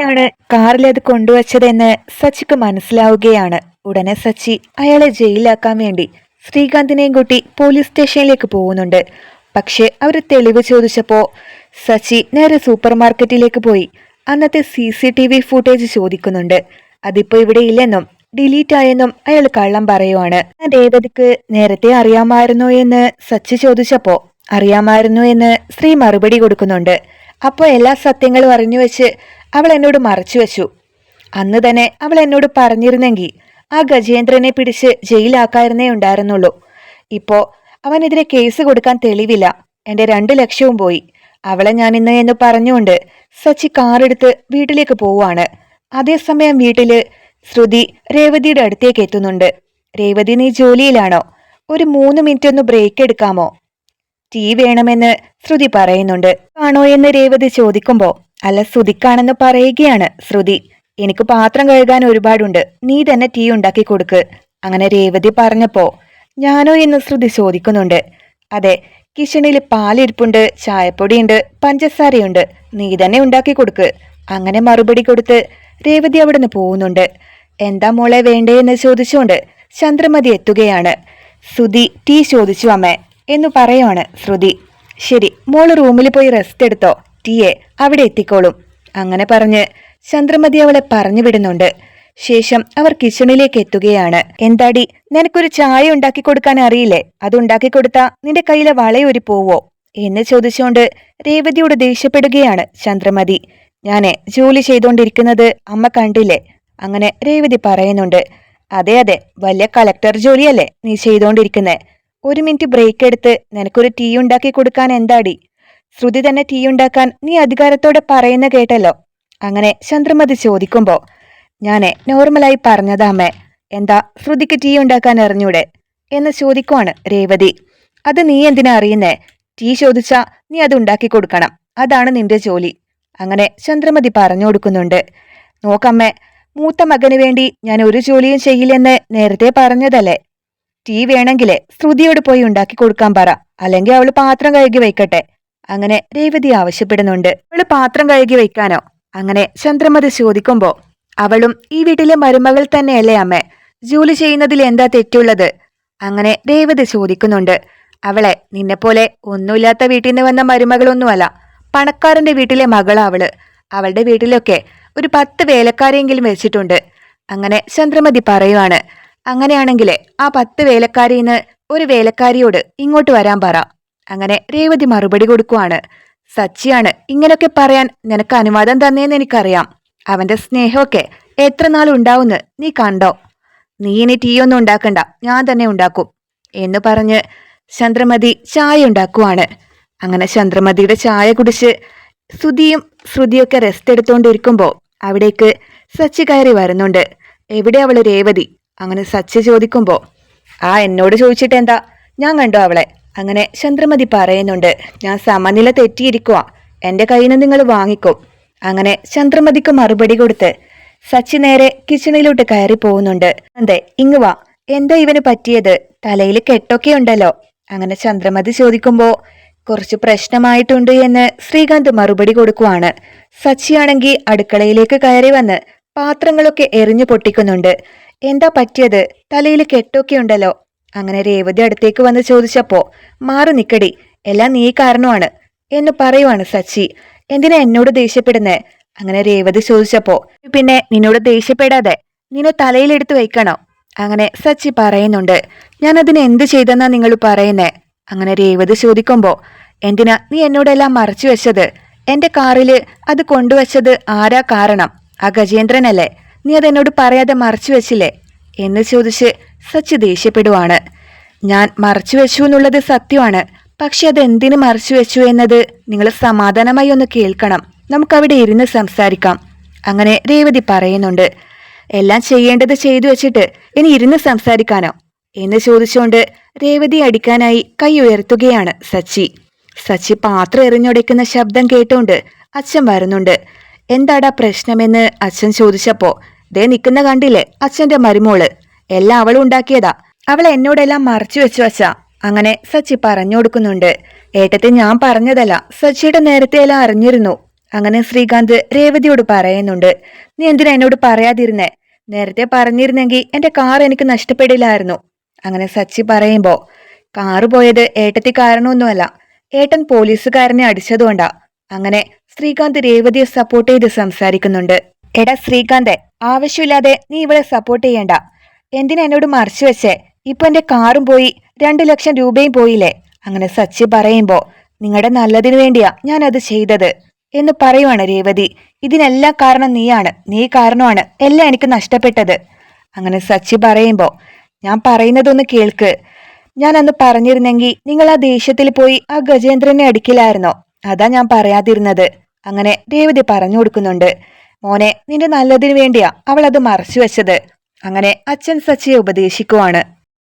ാണ് കാറിൽ അത് കൊണ്ടുവച്ചതെന്ന് സച്ചിക്ക് മനസ്സിലാവുകയാണ്. ഉടനെ സച്ചി അയാളെ ജയിലിലാക്കാൻ വേണ്ടി ശ്രീകാന്തിനെയും കൂട്ടി പോലീസ് സ്റ്റേഷനിലേക്ക് പോകുന്നുണ്ട്. പക്ഷെ അവർ തെളിവ് ചോദിച്ചപ്പോ സച്ചി നേരെ സൂപ്പർ മാർക്കറ്റിലേക്ക് പോയി അന്നത്തെ C C T V footage ചോദിക്കുന്നുണ്ട്. അതിപ്പോ ഇവിടെ ഇല്ലെന്നും ഡിലീറ്റ് ആയെന്നും അയാൾ കള്ളം പറയുവാണ്. രേവതിക്ക് നേരത്തെ അറിയാമായിരുന്നോ എന്ന് സച്ചി ചോദിച്ചപ്പോ അറിയാമായിരുന്നു എന്ന് ശ്രീ മറുപടി കൊടുക്കുന്നുണ്ട്. അപ്പോൾ എല്ലാ സത്യങ്ങളും അറിഞ്ഞു വെച്ച് അവൾ എന്നോട് മറച്ചു വച്ചു. അന്ന് തന്നെ അവൾ എന്നോട് പറഞ്ഞിരുന്നെങ്കിൽ ആ ഗജേന്ദ്രനെ പിടിച്ച് ജയിലാക്കായിരുന്നേ ഉണ്ടായിരുന്നുള്ളൂ. ഇപ്പോ അവനെതിരെ കേസ് കൊടുക്കാൻ തെളിവില്ല. എന്റെ രണ്ടു ലക്ഷവും പോയി. അവളെ ഞാൻ ഇന്ന് എന്ന് പറഞ്ഞുകൊണ്ട് സച്ചി കാറെടുത്ത് വീട്ടിലേക്ക് പോവാണ് അതേസമയം വീട്ടിൽ ശ്രുതി രേവതിയുടെ അടുത്തേക്ക് എത്തുന്നുണ്ട്. രേവതി നീ ജോലിയിലാണോ? ഒരു മൂന്ന് മിനിറ്റ് ഒന്ന് ബ്രേക്ക് എടുക്കാമോ? ടീ വേണമെന്ന് ശ്രുതി പറയുന്നുണ്ട്. ആണോ എന്ന് രേവതി ചോദിക്കുമ്പോ അല്ല ശ്രുതിക്കാണെന്ന് പറയുകയാണ് ശ്രുതി. എനിക്ക് പാത്രം കഴുകാൻ ഒരുപാടുണ്ട്. നീ തന്നെ ടീ ഉണ്ടാക്കി കൊടുക്ക്. അങ്ങനെ രേവതി പറഞ്ഞപ്പോ ഞാനോ എന്ന് ശ്രുതി ചോദിക്കുന്നുണ്ട്. അതെ കിച്ചണിൽ പാലിരിപ്പുണ്ട് ചായപ്പൊടിയുണ്ട് പഞ്ചസാരയുണ്ട്. നീ തന്നെ ഉണ്ടാക്കി കൊടുക്ക്. അങ്ങനെ മറുപടി കൊടുത്ത് രേവതി അവിടെ നിന്ന് പോകുന്നുണ്ട്. എന്താ മോളെ വേണ്ടേ? എന്ന് ചോദിച്ചുകൊണ്ട് ചന്ദ്രമതി എത്തുകയാണ്. ശ്രുതി ടീ ചോദിച്ചു അമ്മേ എന്നു പറയുവാണ് ശ്രുതി. ശരി മോൾ റൂമിൽ പോയി റെസ്റ്റ് എടുത്തോ. ടീയെ അവിടെ എത്തിക്കോളും. അങ്ങനെ പറഞ്ഞ് ചന്ദ്രമതി അവളെ പറഞ്ഞു വിടുന്നുണ്ട്. ശേഷം അവർ കിച്ചണിലേക്ക് എത്തുകയാണ്. എന്താടി നിനക്കൊരു ചായ ഉണ്ടാക്കി കൊടുക്കാൻ അറിയില്ലേ? അത് ഉണ്ടാക്കി കൊടുത്താ നിന്റെ കയ്യിലെ വളയൊരു പോവോ എന്ന് ചോദിച്ചുകൊണ്ട് രേവതിയോട് ദേഷ്യപ്പെടുകയാണ് ചന്ദ്രമതി. ഞാനേ ജോലി ചെയ്തുകൊണ്ടിരിക്കുന്നത് അമ്മ കണ്ടില്ലേ? അങ്ങനെ രേവതി പറയുന്നുണ്ട്. അതെ അതെ വലിയ കളക്ടർ ജോലിയല്ലേ നീ ചെയ്തുകൊണ്ടിരിക്കുന്നേ ഒരു മിനിറ്റ് ബ്രേക്ക് എടുത്ത് നിനക്കൊരു ടീ ഉണ്ടാക്കി കൊടുക്കാൻ എന്താടി? ശ്രുതി തന്നെ ടീ ഉണ്ടാക്കാൻ നീ അധികാരത്തോടെ പറയുന്ന കേട്ടല്ലോ. അങ്ങനെ ചന്ദ്രമതി ചോദിക്കുമ്പോ ഞാനേ നോർമലായി പറഞ്ഞതാമേ എന്താ ശ്രുതിക്ക് ടീ ഉണ്ടാക്കാൻ അറിഞ്ഞൂടെ? എന്ന് ചോദിക്കുവാണ് രേവതി. അത് നീ എന്തിനാ അറിയുന്നേ? ടീ ചോദിച്ചാ നീ അത് ഉണ്ടാക്കി കൊടുക്കണം. അതാണ് നിന്റെ ജോലി. അങ്ങനെ ചന്ദ്രമതി പറഞ്ഞു കൊടുക്കുന്നുണ്ട്. നോക്കമ്മേ മൂത്ത മകന് വേണ്ടി ഞാൻ ഒരു ജോലിയും ചെയ്യില്ലെന്ന് നേരത്തെ പറഞ്ഞതല്ലേ? ടീ വേണമെങ്കിൽ ശ്രുതിയോട് പോയി ഉണ്ടാക്കി കൊടുക്കാൻ പറ. അല്ലെങ്കിൽ അവൾ പാത്രം കഴുകി വയ്ക്കട്ടെ. അങ്ങനെ രേവതി ആവശ്യപ്പെടുന്നുണ്ട്. അവൾ പാത്രം കഴുകി വയ്ക്കാനോ? അങ്ങനെ ചന്ദ്രമതി ചോദിക്കുമ്പോ അവളും ഈ വീട്ടിലെ മരുമകൾ തന്നെയല്ലേ അമ്മ? ജോലി ചെയ്യുന്നതിൽ എന്താ തെറ്റുള്ളത്? അങ്ങനെ രേവതി ചോദിക്കുന്നുണ്ട്. അവളെ നിന്നെപ്പോലെ ഒന്നുമില്ലാത്ത വീട്ടിൽ നിന്ന് വന്ന മരുമകളൊന്നുമല്ല. പണക്കാരന്റെ വീട്ടിലെ മകളാ അവൾ. അവളുടെ വീട്ടിലൊക്കെ ഒരു പത്ത് വേലക്കാരെങ്കിലും വെച്ചിട്ടുണ്ട്. അങ്ങനെ ചന്ദ്രമതി പറയുവാണ് അങ്ങനെയാണെങ്കിൽ ആ പത്ത് വേലക്കാരിന്ന് ഒരു വേലക്കാരിയോട് ഇങ്ങോട്ട് വരാൻ പറ. അങ്ങനെ രേവതി മറുപടി കൊടുക്കുവാണ്. സച്ചിയാണ് ഇങ്ങനെയൊക്കെ പറയാൻ നിനക്ക് അനുവാദം തന്നേന്ന് എനിക്കറിയാം. അവന്റെ സ്നേഹമൊക്കെ എത്ര നാൾ നീ കണ്ടോ? നീ ഇനി ടീ ഒന്നും ഉണ്ടാക്കണ്ട. ഞാൻ തന്നെ ഉണ്ടാക്കും. എന്ന് പറഞ്ഞ് ചന്ദ്രമതി ചായ ഉണ്ടാക്കുവാണ്. അങ്ങനെ ചന്ദ്രമതിയുടെ ചായ കുടിച്ച് ശ്രുതിയും ശ്രുതിയൊക്കെ റെസ്റ്റ് എടുത്തുകൊണ്ടിരിക്കുമ്പോൾ അവിടേക്ക് സച്ചി കയറി വരുന്നുണ്ട്. എവിടെ അവൾ രേവതി? അങ്ങനെ സച്ചി ചോദിക്കുമ്പോ ആ എന്നോട് ചോദിച്ചിട്ട് എന്താ? ഞാൻ കണ്ടു അവളെ. അങ്ങനെ ചന്ദ്രമതി പറയുന്നുണ്ട് ഞാൻ സമനില തെറ്റിയിരിക്കുക എന്റെ കയ്യിൽ നിന്ന് നിങ്ങൾ വാങ്ങിക്കും. അങ്ങനെ ചന്ദ്രമതിക്ക് മറുപടി കൊടുത്ത് സച്ചി നേരെ കിച്ചണിലോട്ട് കയറി പോകുന്നുണ്ട്. അതെ ഇങ്ങ് വാ. എന്താ ഇവന് പറ്റിയത്? തലയിൽ കെട്ടൊക്കെ ഉണ്ടല്ലോ. അങ്ങനെ ചന്ദ്രമതി ചോദിക്കുമ്പോ കുറച്ച് പ്രശ്നമായിട്ടുണ്ട് എന്ന് ശ്രീകാന്ത് മറുപടി കൊടുക്കുവാണ്. സച്ചിയാണെങ്കിൽ അടുക്കളയിലേക്ക് കയറി വന്ന് പാത്രങ്ങളൊക്കെ എറിഞ്ഞു പൊട്ടിക്കുന്നുണ്ട്. എന്താ പറ്റിയത്? തലയിൽ കെട്ടൊക്കെ ഉണ്ടല്ലോ. അങ്ങനെ രേവതി അടുത്തേക്ക് വന്ന് ചോദിച്ചപ്പോ മാറി നിക്കടി എല്ലാം നീ കാരണമാണ്. എന്ന് പറയുവാണ് സച്ചി. എന്തിനാ എന്നോട് ദേഷ്യപ്പെടുന്നേ? അങ്ങനെ രേവതി ചോദിച്ചപ്പോ പിന്നെ നിന്നോട് ദേഷ്യപ്പെടാതെ നിന്നെ തലയിലെടുത്ത് വയ്ക്കണോ അങ്ങനെ സച്ചി പറയുന്നുണ്ട് ഞാൻ അതിന് എന്ത് ചെയ്തെന്നാ നിങ്ങൾ പറയുന്നേ? അങ്ങനെ രേവതി ചോദിക്കുമ്പോ എന്തിനാ നീ എന്നോടെല്ലാം മറച്ചു വെച്ചത്? എന്റെ കാറിൽ അത് കൊണ്ടുവച്ചത് ആരാ കാരണം? ആ ഗജേന്ദ്രനല്ലേ. നീ അതെന്നോട് പറയാതെ മറച്ചു വെച്ചില്ലേ? എന്ന് ചോദിച്ച് സച്ച് ദേഷ്യപ്പെടുവാണ്. ഞാൻ മറച്ചു വെച്ചു എന്നുള്ളത് സത്യമാണ്. പക്ഷെ അത് എന്തിനു മറച്ചു വെച്ചു എന്നത് നിങ്ങൾ സമാധാനമായി ഒന്ന് കേൾക്കണം. നമുക്കവിടെ ഇരുന്ന് സംസാരിക്കാം. അങ്ങനെ രേവതി പറയുന്നുണ്ട്. എല്ലാം ചെയ്യേണ്ടത് ചെയ്തു വെച്ചിട്ട് ഇനി ഇരുന്ന് സംസാരിക്കാനോ? എന്ന് ചോദിച്ചുകൊണ്ട് രേവതി അടിക്കാനായി കൈ ഉയർത്തുകയാണ് സച്ചി. സച്ചി പാത്രം എറിഞ്ഞുടയ്ക്കുന്ന ശബ്ദം കേട്ടുകൊണ്ട് അച്ഛൻ വരുന്നുണ്ട്. എന്താടാ പ്രശ്നമെന്ന് അച്ഛൻ ചോദിച്ചപ്പോ ദേ നിൽക്കുന്ന കണ്ടില്ലേ അച്ഛന്റെ മരുമോൾ? എല്ലാം അവൾ ഉണ്ടാക്കിയതാ. അവൾ എന്നോടെല്ലാം മറച്ചു വെച്ചു വച്ചാ അങ്ങനെ സച്ചി പറഞ്ഞു കൊടുക്കുന്നുണ്ട്. ഏട്ടത്തെ ഞാൻ പറഞ്ഞതല്ല സച്ചിയുടെ നേരത്തെ എല്ലാം അറിഞ്ഞിരുന്നു. അങ്ങനെ ശ്രീകാന്ത് രേവതിയോട് പറയുന്നുണ്ട് നീ എന്തിനാ എന്നോട് പറയാതിരുന്നേ? നേരത്തെ പറഞ്ഞിരുന്നെങ്കിൽ എന്റെ കാർ എനിക്ക് നഷ്ടപ്പെടില്ലായിരുന്നു. അങ്ങനെ സച്ചി പറയുമ്പോ കാറ് പോയത് ഏട്ടത്തി കാരണമൊന്നുമല്ല ഏട്ടൻ പോലീസുകാരനെ അടിച്ചതുകൊണ്ടാ. അങ്ങനെ ശ്രീകാന്ത് രേവതിയെ സപ്പോർട്ട് ചെയ്ത് സംസാരിക്കുന്നുണ്ട്. എടാ ശ്രീകാന്ത് ആവശ്യമില്ലാതെ നീ ഇവളെ സപ്പോർട്ട് ചെയ്യണ്ട. എന്തിനാ എന്നോട് മറിച്ചു വെച്ചേ? ഇപ്പൊ എന്റെ കാറും പോയി രണ്ടു ലക്ഷം രൂപയും പോയില്ലേ? അങ്ങനെ സച്ചി പറയുമ്പോ നിങ്ങളുടെ നല്ലതിനു വേണ്ടിയാ ഞാൻ അത് ചെയ്തത് എന്ന് പറയുവാണ് രേവതി. ഇതിനെല്ലാം കാരണം നീയാണ്. നീ കാരണമാണ് എല്ലാം എനിക്ക് നഷ്ടപ്പെട്ടത്. അങ്ങനെ സച്ചി പറയുമ്പോ ഞാൻ പറയുന്നതൊന്ന് കേൾക്ക്. ഞാൻ അന്ന് പറഞ്ഞിരുന്നെങ്കിൽ നിങ്ങൾ ആ ദേഷ്യത്തിൽ പോയി ആ ഗജേന്ദ്രനെ അടിക്കില്ലായിരുന്നോ? അതാ ഞാൻ പറയാതിരുന്നത്. അങ്ങനെ രേവതി പറഞ്ഞു കൊടുക്കുന്നുണ്ട്. മോനെ നിന്റെ നല്ലതിനു വേണ്ടിയാ അവൾ അത് മറച്ചു വെച്ചത്. അങ്ങനെ അച്ഛൻ സച്ചിയെ ഉപദേശിക്കുവാണ്.